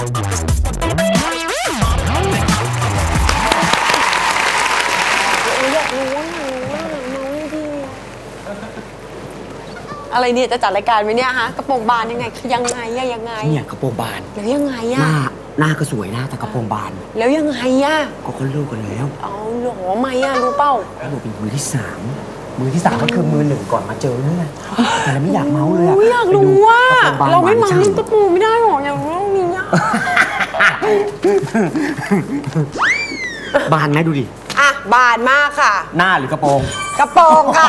อยากรู้ว่าหนูว่าน้องดีอะไรเนี่ยจะจัดรายการไหมเนี่ยฮะกระโปรงบานยังไงยังไงอะยังไง เนี่ยกระโปรงบาน แล้วยังไงหอะน้าหน้าก็สวยนะแต่กระโปรงบานแล้วยังไงอะก็เขาเลิกกันแล้วเอาหรอไหมอะรู้เปล่าเขาบอกเป็นมือที่สามมือที่สามก็คือมือหนึ่งก่อนมาเจอนี่ไงแต่เราไม่อยากเมาส์เลยอะอุ๊ยอยากรู้ว่า ไปดูกะโปงบนเราไม่เมาหวนลิ้นฉ่ำกระปูไม่ได้หร บานไหมดูดิ อะ บานมากค่ะ หน้าหรือกระโปรง กระโปรงค่ะ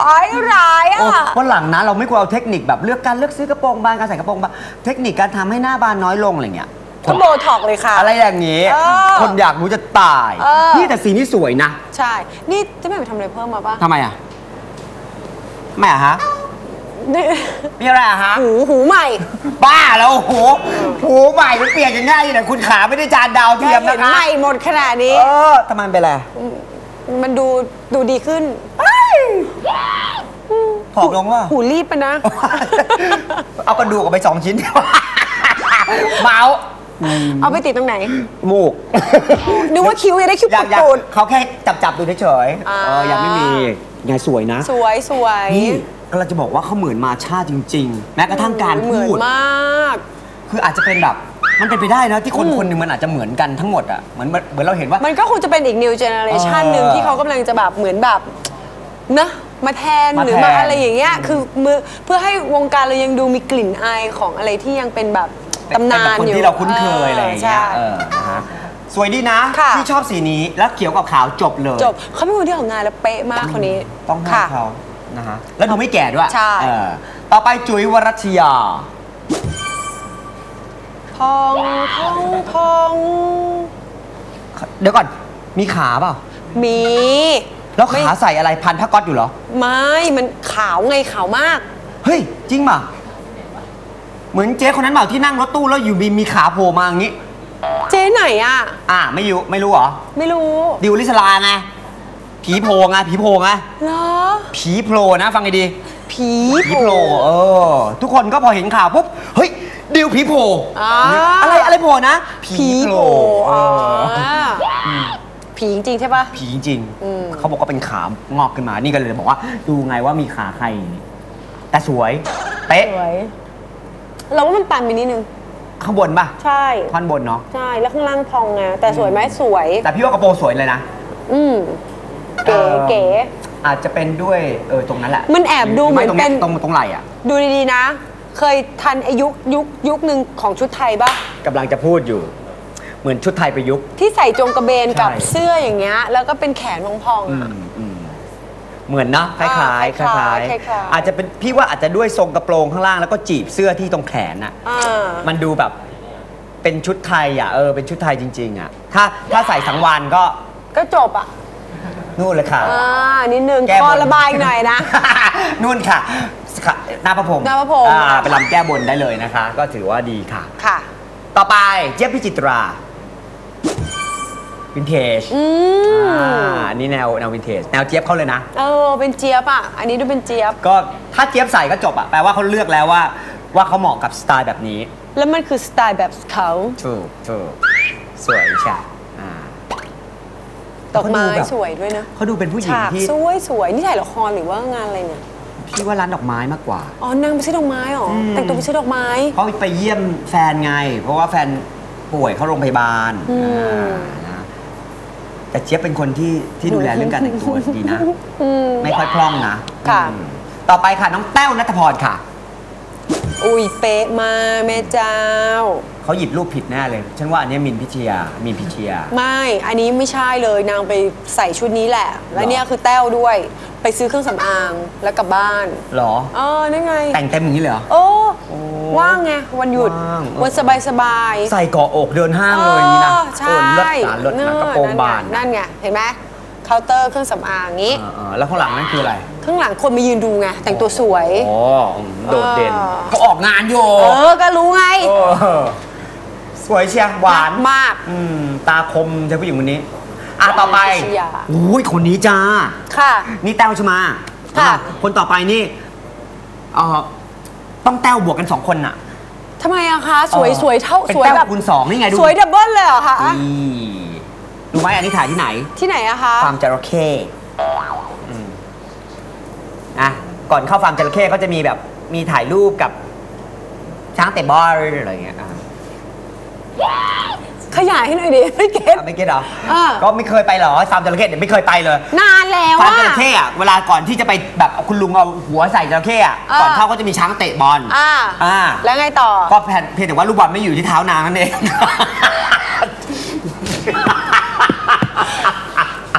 อ้อยร้ายโอ้อะวันหลังนะเราไม่ควรเอาเทคนิคแบบเลือกการเลือกซื้อกระโปรงบานการใส่กระโปรงบานเทคนิคการทำให้หน้าบานน้อยลงอะไรเงี้ย ก็โบท็อกเลยค่ะ อะไรอย่างนี้ เออคนอยากรู้จะตาย เออ นี่แต่สีนี้สวยนะใช่ นี่เจะไม่ไปทำอะไรเพิ่มมาปะทำไมอะทำไมอะฮะนี่ มีอะไรอะฮะ หูหูใหม่ บ้าแล้วโอ้โหหูใหม่มันเปลี่ยนกันง่ายแต่คุณขาไม่ได้จานดาวเทียมเห็นะนคะ ใหม่หมดขนาดนี้ เออทำไมมันเป็นไรมันดูดูดีขึ้น ผอมลงว่า หูรีบไปนะ เอากระดูกออกไปสองชิ้น เมาส์เอาไปติดตรงไหน มูก นึกว่าคิ้วจะได้คิ้วอยากอยากปูด เขาแค่จับจับๆดูเฉยๆอ่าเออยังไม่มีไงสวยนะ ๆ สวยสวย นี่ ก็เราจะบอกว่าเขาเหมือนมาชาจริง ๆ แม้กระทั่งการเหมืพูอนด มาก คืออาจจะเป็นแบบมันเป็นไปได้นะที่คนคนหนึ่งมันอาจจะเหมือนกันทั้งหมดอะเหมือนเหมือนเราเห็นว่า มันก็คงจะเป็นอีก new generation เออหนึ่งที่เขากำลังจะแบบเหมือนแบบนะมาแทนมาหรือแทนมาอะไรอย่างเงี้ยคือมือเพื่อให้วงการเรายังดูมีกลิ่นอายของอะไรที่ยังเป็นแบบตำนานเป็อยู่คนที่เราคุ้นเคยอะไรอย่างเงี้ยใช่ เออนะฮะสวยดีนะค่ะ ที่ชอบสีนี้แล้วเขียวกับขาวจบเลย จบเขาเป็นคนที่ออกงานแล้วเป๊ะมากคนนี้ต้องให้ค่ะ เขา นะฮะแล้วดูไม่แก่ด้วยใช่ เออต่อไปจุ๋ยวรัชยา พองพองพองเดี๋ยวก่อนมีขาเปล่ามี แล้วไม่ ขาใส่อะไรพันผ้าก๊อตอยู่เหรอ ไม่มันขาวไงขาวมาก เฮ้ย จริงป่ะ เหมือนเจ๊คนนั้นเปล่าที่นั่งรถตู้แล้วอยู่มีมีขาโผล่มาอย่างงี้ เจ๊ไหนอะ อ่าไม่รู้ไม่รู้เหรอ ไม่รู้ ดิวลิสลาไง ผีโผล่ไงผีโผล่ไงเหรอ ผีโผล่นะฟังให้ดี ผีผีโผล่เออ ทุกคนก็พอเห็นข่าวปุ๊บเฮ้ยดิวผีโผล่อ่า อะไรอะไรโผล่นะผีโผล่เออ๋ออผีจริงๆใช่ปะ ผีจริงอืม เขาบอกว่าเป็นขางอกขึ้นมานี่ก็เลยบอกว่า ดูไงว่ามีขาใครแต่สวยเป๊ะสวย เราว่ามันตันไปนิดนึง ข้างบนป่ะใช่ ท่อนบนเนาะใช่ แล้วข้างล่างพองไงแต่สวยไหมสวย แต่พี่ว่ากระโปรงสวยเลยนะ อืม เก๋เออเก๋อาจจะเป็นด้วยเออตรงนั้นแหละมันแอบดูเหมือนไตรงเป็นตรงตรงไหล่อะ ดูดีๆนะ เคยทันไอายุคยุคยุคหนึ่งของชุดไทยปะกำลังจะพูดอยู่ เหมือนชุดไทยประยุกต์ที่ใส่จงกระเบนกับใช่เสื้ออย่างเงี้ยแล้วก็เป็นแขนพองๆอือะมอืมเหมือนนะคล้ายๆคอ่าล้ายคล้ายๆคล้ายๆอาจจะเป็นพี่ว่าอาจจะด้วยทรงกระโปรงข้างล่างแล้วก็จีบเสื้อที่ตรงแขนน่ะอ่ามันดูแบบเป็นชุดไทยอะเออเป็นชุดไทยจริง ๆ อะ ถ้าถ้าใส่สังวานก็ก็จบอะ นู่นเลยค่ะ อ่านิดนึงแก้คบอนระบายอีกหน่อยนะ นู่นค่ะค่ะหน้าพระพรหมหน้าพระพรหม อ่าค่ะไปรำแก้บนได้เลยนะคะ ก็ถือว่าดีค่ะ ค่ะ ต่อไปเจี๊ยบพิจิตราวินเทจอืมอ่าอันนี่แนวแนววินเทจแนวเจี๊ยบเขาเลยนะ เออเป็นเจี๊ยบอะ อันนี้ดูเป็นเจี๊ยบ ก็ถ้าเจี๊ยบใส่ก็จบอะแปลว่าเขาเลือกแล้วว่า ว่าเขาเหมาะกับสไตล์แบบนี้ แล้วมันคือสไตล์แบบเขา ถูกถูกสวยใช่อ่า ดอกไม้เขาดูแบบสวยด้วยนะเขาดูเป็นผู้หญิงฉากที่สวยสวยนี่ถ่ายละครหรือว่างานอะไรเนี่ยพี่ว่าร้านดอกไม้มากกว่าอ๋อนางไปซื้อดอกไม้เหรออมแต่งตัวไปซื้อดอกไม้เขาไปเยี่ยมแฟนไง เพราะว่าแฟนป่วยเข้าโรงพยาบาลอืมอ่านะแต่เจี๊ยบเป็นคนที่ที่ดูแลเรื่องการแต่งตัวดีนะอืมไม่ค่อยพร่องนะค่ะอืมต่อไปค่ะน้องแต้วนัทพรค่ะ อุ้ยเป๊ะมากแม่เจ้า เขาหยิบรูปผิดแน่เลย ฉันว่าอันเนี้ยมินพิชยามินพิชยา ไม่ อันนี้ไม่ใช่เลยนางไปใส่ชุดนี้แหละ และหรอเนี่ยคือแต้วด้วย ไปซื้อเครื่องสำอางแล้วกลับบ้านหรออ๋อนั่นไง แต่งเต็มอย่างนี้เลยเหรอ โอ้โอ้ว่างไงวันหยุดว่างวันสบายสบายๆ ใส่เกาะอกเดินห้างเลยอย่างนี้นะออใช่เออเลิศนะเลิศนะกระโปรงบานนั่นไงเห็นไหมเคาน์เตอร์เครื่องสำอางอย่างนี้ เออเออแล้วข้างหลังนั่นคืออะไรข้างหลังคนมายืนดูไง แต่งตัวสวย อ๋ออืมโดดเด่นเออ เขาออกงานอยู่เออ ก็รู้ไง เออ สวยเชียร์หวานมาก อืมตาคมใช่ผู้หญิงคนนี้ อะต่อไปพิชยา อุ้ยคนนี้จ้า ค่ะ นี่แต้วใช่ไหมค่ะอ่คนต่อไปนี่เออต้องแต้วบวกกันสองคนน่ะทำไมอะคะ สวยเออสวยเท่าเป็นสวยแต้วแบบคูณสองนี่ไงดูสวยดับเบิลเลยเหรอคะนี่รู้ไหมอันนี้ถ่ายที่ไหน ที่ไหนอะคะฟาร์มจระเข้อืมอะก่อนเข้าฟาร์มจระเข้ก็จะมีแบบมีถ่ายรูปกับช้างเตะบอลอะไรอย่างเงี้ยอะ ขยายให้หน่อยดิไม่เก็ต อะไม่เก็ตเหรออ่าก็ไม่เคยไปเหรอฟาร์มจระเข้เดี๋ยวไม่เคยไปเลยนานแล้วฟาร์มอะ จระเข้อะเวลาก่อนที่จะไปแบบคุณลุงเอาหัวใส่จระเข้อะอ่าก่อนเข้าก็จะมีช้างเตะบอลอ่าอ่าแล้วไงต่อ ก็แผ่นเพียงแต่ว่าลูกบอลไม่อยู่ที่เท้านางนั่นเอง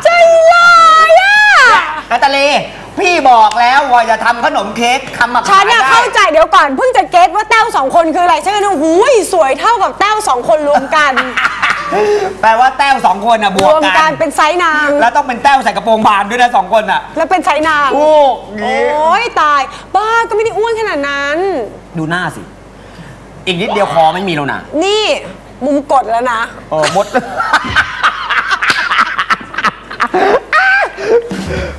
ใจร้ายอะนาตาลี พี่บอกแล้วว่าจะทำขนมเค้กทำมาฉัขานยเนี่ยได้เข้าใจเดี๋ยวก่อนเพิ่งจะเก็ตว่าแต้วสองคนคืออะไรฉันก็นึกหูยสวยเท่ากับแต้วสองคนรวมกัน แปลว่าแต้วสองคนอะบรวกวมกักันน เป็นไซส์นาง แล้วต้องเป็นแต้วใส่กระโปรงบานด้วยนะสองคนอะแล้วเป็นไซส์นาง โอ้โองี้้ยตาย บ้าก็ไม่ได้อ้วนขนาดนั้น ดูหน้าสิ อีกนิดเดียวคอไม่มีแล้วนะนี่มุมกดแล้วนะเออมด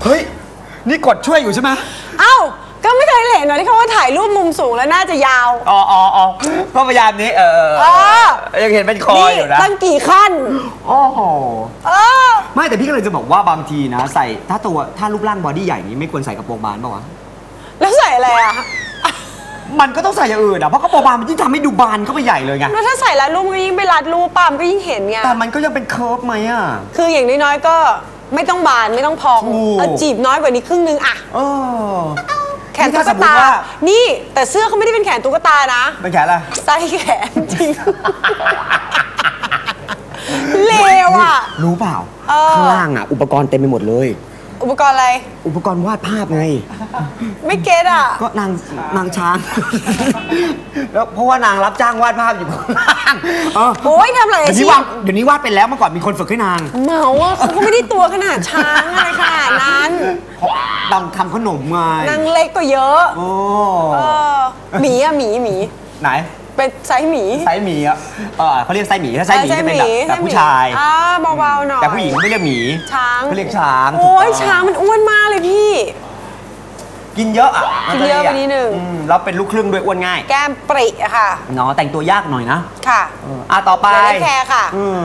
เฮ้ย นี่กดช่วยอยู่ใช่ไหมเอ้า ก็ไม่เคยเห็นเหรอที่เขาว่าถ่ายรูปมุมสูงแล้วน่าจะยาว อ๋ออ๋ออ๋อก็พยายามนี้ เออเออเออเออยังเห็นเป็นคอนี่อยู่นะตั้งกี่ขั้น โอ้โหเออไม่แต่พี่ก็เลยจะบอกว่าบางทีนะ ใส่ถ้าตัวถ้ารูปร่างบอดี้ใหญ่นี้ไม่ควรใส่กระโปรงบานป่าวะแล้วใส่อะไรอะมันก็ต้องใส่อย่างอื่นอะเพราะกระโปรงบานมันยิ่งทำให้ดูบานเข้าไปใหญ่เลยไงแล้วถ้าใส่รัดรูปมันก็ยิ่งไปรัดรูปปามนก็ยิ่งเห็นไงแต่มันก็ยังเป็นเคิร์ฟไหมอะคืออย่างน้อยๆก็ ไม่ต้องบานไม่ต้องพองถูก เอาจีบน้อยกว่านี้ครึ่งนึงอะเออแขนนี่ตุ๊ถ้ากสมมุติตา ว่า นี่แต่เสื้อเขาไม่ได้เป็นแขนตุ๊กตานะ เป็นแขนอะไรไส้แขนจริง เลวอะ รู้เปล่า เออ ข้างล่างอะ อุปกรณ์เต็มไปหมดเลย อุปกรณ์อะไร อุปกรณ์วาดภาพไง ไม่เก็ตอะ ก็นางนางช้าง แล้วเพราะว่านางรับจ้างวาดภาพอยู่ข้างล่างเออโอ้ยทำหลายเดี๋ยวอาชีนี้พวาดเดี๋ยวนี้วาดเป็นแล้วเมื่อก่อนมีคนฝึกให้นางเหมาอะเขาก็ไม่ได้ตัวขนาดช้างอะไรขนาดนั้นเพราะนางทำขนมไงนางเล็กกว่าเยอะ โอ้เออหมีอะหมีหมีไหน เป็นไซส์หมี ไซส์หมีอะเออเขาเรียกไซส์หมีถ้าไซส์หมีจะเป็นแบบแบบผู้ชายอ่าเบาๆหน่อยแต่ผู้หญิงไม่เรียกหมีช้างเขาเรียกช้างโอ้ยถูกต้องช้างมันอ้วนมากเลยพี่ กินเยอะอะกินเยอะไปนิดนึงอืมแล้วเป็นลูกครึ่งด้วยอ้วนง่าย แก้มปริอะค่ะเนาะแต่งตัวยากหน่อยนะค่ะเอออะต่อไปเดี๋ยวได้แคร์ค่ะ อืม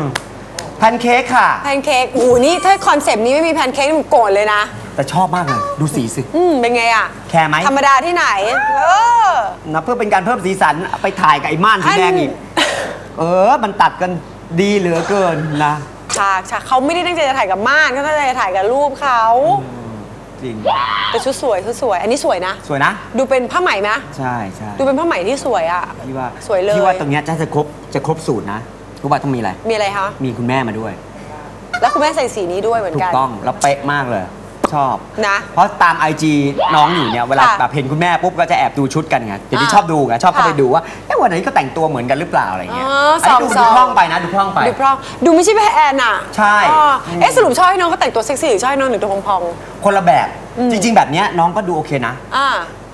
แพนเค้กค่ะ แพนเค้กโอ้โหนี่ถ้าคอนเซปต์นี้ไม่มีแพนเค้กนี่ผมโกรธเลยนะ แต่ชอบมากเลย ดูสีสิ อืมเป็นไงอะแคร์ไหม ธรรมดาที่ไหน เออ นะเพื่อเป็นการเพิ่มสีสันไปถ่ายกับไอ้ม่านสีแดงอีก เออ มันตัดกันดีเหลือเกินนะฉากฉากเขาไม่ได้ตั้งใจจะถ่ายกับม่านเขาตั้งใจจะถ่ายกับรูปเขาจริงแต่ชุดสวยชุดสวย อันนี้สวยนะ สวยนะ ดูเป็นผ้าไหมไหมใช่ใช่ดูเป็นผ้าไหมที่สวยอะพี่ว่าสวยเลย พี่ว่าตรงเนี้ยจะจะครบจะครบสูตรนะ รู้ว่าต้องมีอะไร มีอะไรคะ มีคุณแม่มาด้วย แล้วคุณแม่ใส่สีนี้ด้วยเหมือนถูกักน ต้องแล้วเป๊ะมากเลย ชอบนะ เพราะตาม IG น้องอยู่เนี่ยเวลาค่ะแบบเห็นคุณแม่ปุ๊บก็จะแอบดูชุดกันไงเดี๋ยวนี้อ่าชอบดูไงชอบเข้าไปค่ะดูว่าเอ๊ะวันนี้ก็แต่งตัวเหมือนกันหรือเปล่าอะไรเงี้ยอ๋ออันนี้ดูส่ดูองๆ พร่องไปนะดูพร่องไป ดูพร่องดูไม่ใช่แพแอนอะใช่ อ๋อเอ๊ะสรุปชอบให้น้องเขาแต่งตัวเซ็กซี่หรือชอบให้น้องแต่งตัวพอง คนละแบบจริง ๆ แบบเนี้ยน้องก็ดูโอเคนะ ๆอ่า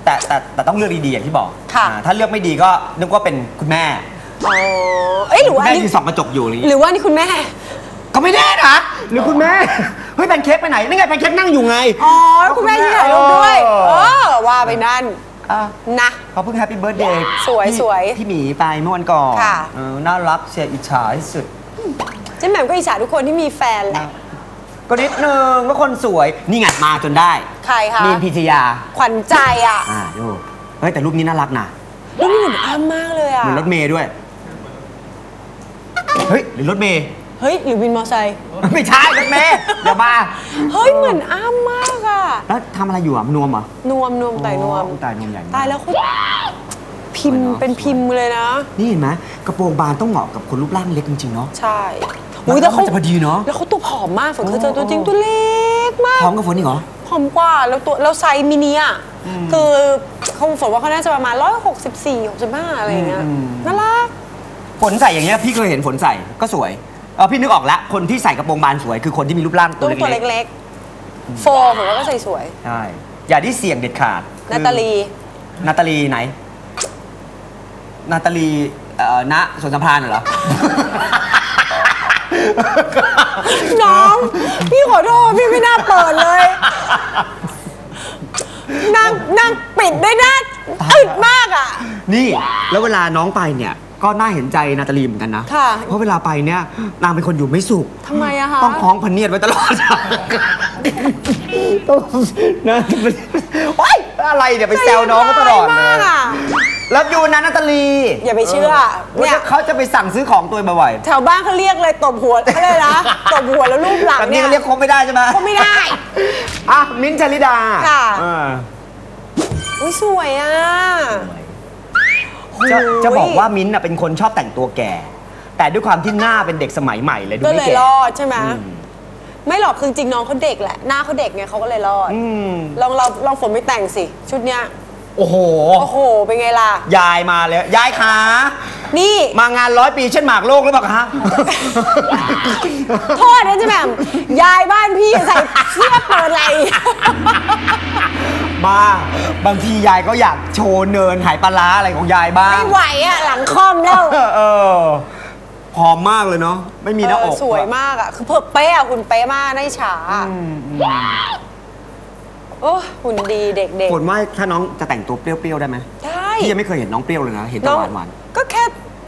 แต่แต่แต่ต้องเลือกดีๆอย่างที่บอกค่ะอ่าถ้าเลือกไม่ดีก็นึกว่าเป็นคุณแม่ อ๋อเอ้ยหรือคุณว่าอัแม่นนี้ยืนส่องกระจกอยู่อะไรอย่างหงี้รือว่านี่คุณแม่ ก็ไม่แน่นะหรือคุณแม่ เฮ้ยแพนเค้กไปไหนนี่ไงแพนเค้กนั่งอยู่ไง อ๋อแล้วคุณแม่ที่ถ่ายรูปด้วยเอเอออว่าไปนั่นอะนะ เขาเพิ่งแฮปปี้เบิร์ดเดย์สวยสวยพี่หมีไปเมื่อวันก่อนค่ะ เออน่ารักเชียร์อิจฉาที่สุด เจ๊แหม่มก็อิจฉาทุกคนที่มีแฟนแหละ ก็นิดนึงก็คนสวย นี่ไงมาจนได้ใครคะ มีนพิทยา ขวัญใจอะอ่าดูเฮ้ยแต่รูปนี้น่ารักนะรูปนี้เหมือนอ้ำมากเลยอะ เหมือนรถเมย์ด้วย เฮ้ยหรือรถเมย์เฮ้ยหรือวินมอไซค์ไม่ใช่รถเมย์อย่ามาเฮ้ยเหมือนอ้ำมากอะแล้วทำอะไรอยู่อะนวมเหรอนวมนวมไต่นวมอ๋อตายนวมใหญ่มกตายแล้วเขาพิมพ์สวยเนอะเป็นพิมพ์เลยนะ นี่เห็นไหมกระโปรงบานต้องเหมาะกับคนรูปร่างเล็กจริงๆเนาะใช่แล้วอุ๊ยมันจะพอดีเนอะแล้วเขาตัวผอมมากฝนเคยเจอตัวโอ้จริงตัวเล็กมากพร้อมกับฝนนี่เหรอผอมกว่าแล้วตัวแล้วไซส์มินิอะคือเขาฝนว่าเขาน่าจะประมาณ164 65อะไรอย่างเงี้ยอืมน่ารัก ฝนใส่อย่างเงี้ยพี่เคยเห็นฝนใส่ก็สวยเออพี่นึกออกแล้วคนที่ใส่กระโปรงบานสวย คือคนที่มีรูปร่างตัตัววตัวเล็กเล็กๆ โฟมผมว่าก็ใส่สวย ๆใช่อย่าได้เสี่ยงเด็ดขาดนาตาลี คือนาตาลีไหน นาตาลีเอ่อณสวนสัมพันธ์เหรอ น้อง พี่ขอโทษ พี่ไม่น่าเปิดเลย นางนางปิดด้วยหน้าตายอึดมากอะ นี่แล้วเวลาน้องไปเนี่ย ก็น่าเห็นใจนาตาลีเหมือนกันนะ ค่ะ เพราะเวลาไปเนี่ยนางเป็นคนอยู่ไม่สุข ทำไมอะคะ ต้องคล้องพเนียดไว้ตลอดต้องนะโอ๊ยอะไรเนี่ยไปแซวน้องเขาตลอดใจเลร้ายยมากอะ รับอยู่นะนาตาลีอย่าไปเชื่อเนี่เนี่ยย เขาจะไปสั่งซื้อของตัวบ่อยแถวบ้านเขาเรียกเลยตบหัวเขาเลยนะตบหัวแล้วรูปหลังแบบนี้เนี่ยก็เรียกคบไม่ได้ใช่ไหมคบไม่ได้ อะ มิ้นท์ชลิดาค่ะ อ่า อุ้ยสวยอะจะโอ้ยจะบอกว่ามิ้นท์น่ะเป็นคนชอบแต่งตัวแก่ แต่ด้วยความที่หน้าเป็นเด็กสมัยใหม่เลยดูก็ไม่เลยแก่รอดใช่ไหมอืมไม่หรอกคือจริงน้องเขาเด็กแหละ หน้าเขาเด็กไงเขาก็เลยรอด อืมลองเราลองฝนไปแต่งสิ ชุดเนี้ยโอ้โห โอ้โห เป็นไงล่ะ ยายมาเลยยายขานี่ มางานร้อยปีเช่นหมากโลกหรือเปล่าคะ โทษนะเจ๊แหม่มยายบ้านพี่ใส่เสื้อเปิดไหล บ้าบางทียายก็อยากโชว์เนินหายปลาร้าอะไรของยายบ้าง ไม่ไหวอะหลังคอมแล้ว เออเออผอมมากเลยเนาะไม่มีหน้าอกเสวยมากอะคือเพิ่เป๊ะอะคุณเป๊ะมากน่าอิจฉาอืมอืมโอ้หุ่นดีเด็กฝนว่าถ้าน้องจะแต่งตัวเปรี้ยวๆได้ไหมๆได้พี่ยังไม่เคยเห็นน้องเปรี้ยวเลยนะ เห็นแต่น้องหวานหวาน ก็แค่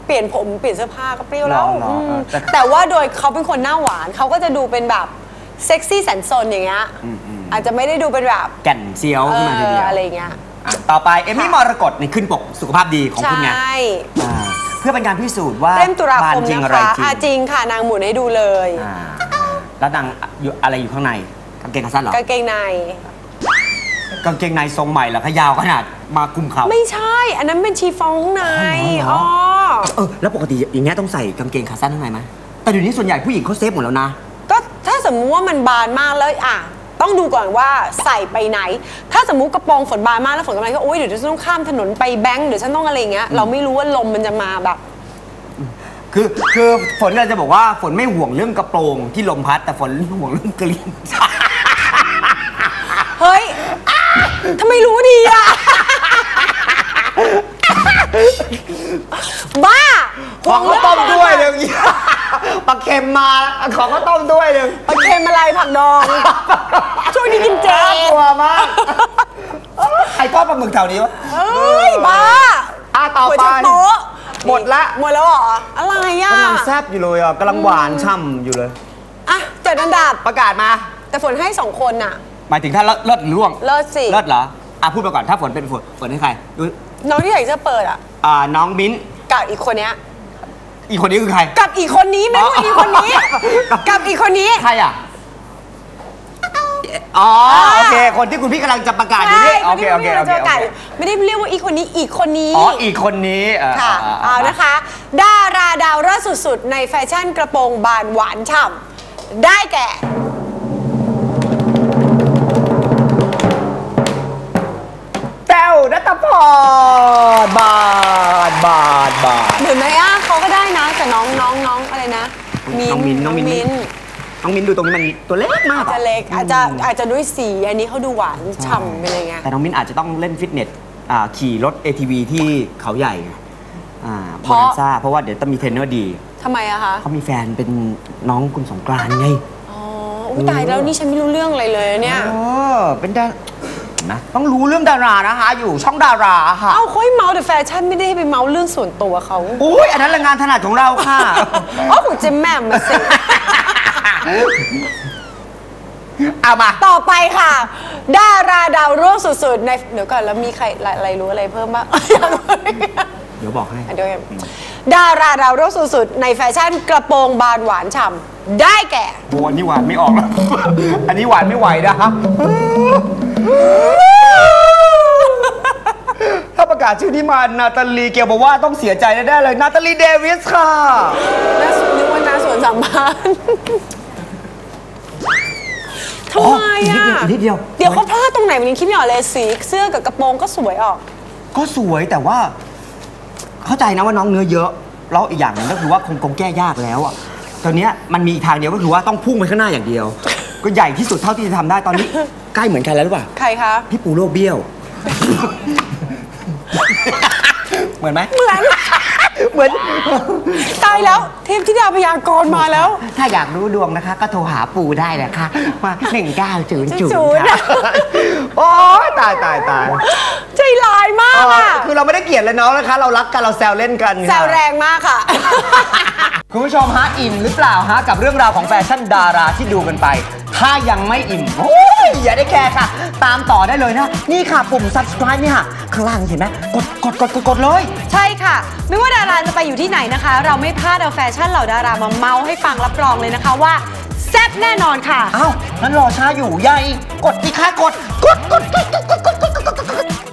เปลี่ยนผมเปลี่ยนเสื้อผ้าก็เปรี้ยวแล้วเหรอเหรออืมเออแต่ แต่ว่าโดยเขาเป็นคนหน้าหวานเขาก็จะดูเป็นแบบเซ็กซี่แสนสนอย่างเงี้ยอืมอืม อาจจะไม่ได้ดูเป็นแบบแก่นเซียวขึ้นมาทีเดียวเอออะไรอย่างเงี้ย อะต่อไปเอมมี่มรกตในขึ้นปกสุขภาพดีของใชคุณไง่อ่าเพื่อเป็นการพิสูจน์ว่าเล่มตุลาบานคมจริงนะอะไรคะจริงอะจริงค่ะนางหมุนให้ดูเลยอ่าแล้วนางอยู่อะไรอยู่ข้างในกางเกงขาสั้นเหรอกางเกงใน กางเกงในทรงใหม่เหรอขยาวขนาดมาคุมเข่าไม่ใช่ อันนั้นเป็นชีฟองข้างในอ๋อเหรอ อ๋อเออแล้วปกติอย่างเงี้ยต้องใส่กางเกงขาสั้นข้างในไหมแต่เดี๋ยวนี้ส่วนใหญ่ผู้หญิงเขาเซฟหมดแล้วนะ ก็ถ้าสมมุติว่ามันบานมากแล้วอะ ต้องดูก่อนว่าใส่ไปไหน ถ้าสมมุติกระโปรงฝนบานมากแล้วฝนกำลังก็โอ๊ยเดี๋ยวฉันต้องข้ามถนนไปแบงค์เดี๋ยวฉันต้องอะไรอย่างเงี้ยเราไม่รู้ว่าลมมันจะมาแบบ คือคือฝนก็จะบอกว่าฝนไม่ห่วงเรื่องกระโปรงที่ลมพัด แต่ฝนห่วงเรื่องกรีนเฮ้ยทำไมรู้ดีอะบ้าของข้าวต้มด้วยหนึ่งปลาเค็มมาของข้าวต้มด้วยหนึ่ง ปลาเค็มอะไรผักดองช่ วงนี้กินเจน่ากลัวมากใครทอดปลาหมึกแถวนี้วะเฮ้ยบ้าอะต่อหัวไปชะโต๊ะหมดละ หมดแล้วเหรอ อะไรอะ กำลังแซ่บอยู่เลยอะกำลังหวานช่ำอยู่เลย อะจัดอันดับ ประกาศมา แต่ฝนให้สองคนน่ะ หมายถึงถ้าเลิศเลิศหรือร่วงเลิศสิ เลิศเหรออะพูดไปก่อนถ้าฝนเป็นฝนฝนให้ใครดูน้องที่อยากจะเปิดอะ อ่าน้องมิ้นท์กับอีกคนเนี้ย อีกคนนี้คือใคร กับอีกคนนี้ไม่อ๋อว่าอีกคนนี้ กับอีกคนนี้ ใครอะ อ๋อโอเค คนที่คุณพี่กำลังจะประกาศอยู่ใช่นี่โอเคโอเคโอเคไม่โอได้เคไม่ได้เรียกว่าอีกคนนี้อีกคนนี้ อ๋ออีกคนนี้เออค่ะอ่าเอานะคะ ดาราดาวรุ่งสุด ๆ ในแฟชั่นกระโปรงบานหวานฉ่ำได้แก่ แต้วนัตพรบาทบาทบาท หรือไม่อะเขาก็ได้นะแต่น้องน้องน้องอะไรนะน้องมิ้นน้องมิ้นมิ้ นน้องมิ้นดูตรงนี้มันตัวเล็กมากจะเล็กอาจจะอาจจะด้วยสีอันนี้เขาดูหวานฉ่ำไปเลยไงแต่น้องมิ้นอาจจะต้องเล่นฟิตเนสอ่าขี่รถ ATV ที่เขาใหญ่อ่าเพโบราะนันซ่าเพราะว่าเดี๋ยวต้องมีเทรนเนอร์ดี ทำไมอะคะเขามีแฟนเป็นน้องคุณสงกรานต์ไงอ๋ออุ้ยตายแล้วนี่ฉันไม่รู้เรื่องอะไรเลยเนี่ย เออเป็นดานะต้องรู้เรื่องดารานะคะ อยู่ช่องดาราค่ะ เอ้าเขาให้เมาส์แต่แฟชั่นไม่ได้ให้ไปเมาส์เรื่องส่วนตัวเขา อุ้ยอันนั้นแหละงานถนัดของเราค่ะอ๋อของเจมแหม่มมาสิ เอามา ต่อไปค่ะ ดาราดาวรุ่งสุดๆในเดี๋ยวก่อนแล้วมีใครอะไรรู้อะไรเพิ่มบ้าง เดี๋ยวบอกให้เดี๋ยวก่อนดาราดาวรุ่งสุดๆ ในแฟชั่นกระโปรงบานหวานฉ่ำได้แก่ โอ้อันนี้หวานไม่ออกแล้ว อันนี้หวานไม่ไหวนะครับ ถ้าประกาศชื่อนี้มานาตาลีเกียวบอกว่าต้องเสียใจแน่ๆเลย นาตาลีเดวิสค่ะ น่านึกว่านาสวนสัมพันธ์ ทำไมอ๋ออะอีกนิดเดียวอีกนิดเดียว เดี๋ยวเขาพลาดตรงไหนวันนี้คิดไม่ออกเลยสีเสื้อกับกระโปรงก็สวยออก ก็สวยแต่ว่า เข้าใจนะว่าน้องเนื้อเยอะแล้วอีกอย่างหนึงก็คือว่าคงคงแก้ยากแล้วอะตอนเนี้ยมันมีอีกทางเดียวก็คือว่าต้องพุ่งไปข้างหน้าอย่างเดียว ก็ใหญ่ที่สุดเท่าที่จะทำได้ตอนนี้ ใกล้เหมือนใครแล้วหรือเปล่า ใครคะ พี่ปูโลกเบี้ยว เหมือนไหม เหมือน เหมือน ตายแล้วเทพธิดาพยากรณ์มาแล้ว ถ้าอยากรู้ดวงนะคะ ก็โทรหาปูได้นะคะมาหนึ่งเก้าศูนย์ศูนศูนย์ย์ค่ะโอ้ยตายตายตายใจ ร้ายมากเอออะคือเราไม่ได้เกลียดเลยน้องนะคะ เรารักกันเราแซวเล่นกันค่ะแซวแรงมากค่ะ คุณผู้ชมฮะอิ่มหรือเปล่าฮะกับเรื่องราวของแฟชั่นดาราที่ดูกันไป ถ้ายังไม่อิ่มโอ้ยอย่าได้แคร์ค่ะ ตามต่อได้เลยนะ นี่ค่ะปุ่ม subscribe นี่ค่ะข้างล่างเห็นไหมกดกดกดกดกดเลย ใช่ค่ะ ไม่ว่าดาราจะไปอยู่ที่ไหนนะคะ เราไม่พลาดเอาแฟชั่นเหล่าดารามาเมาส์ให้ฟังรับรองเลยนะคะว่าแซ่บแน่นอนค่ะเอ้างั้นรอช้าอยู่ใหญ่ กดสิคะกด กดกดกดกดกดกด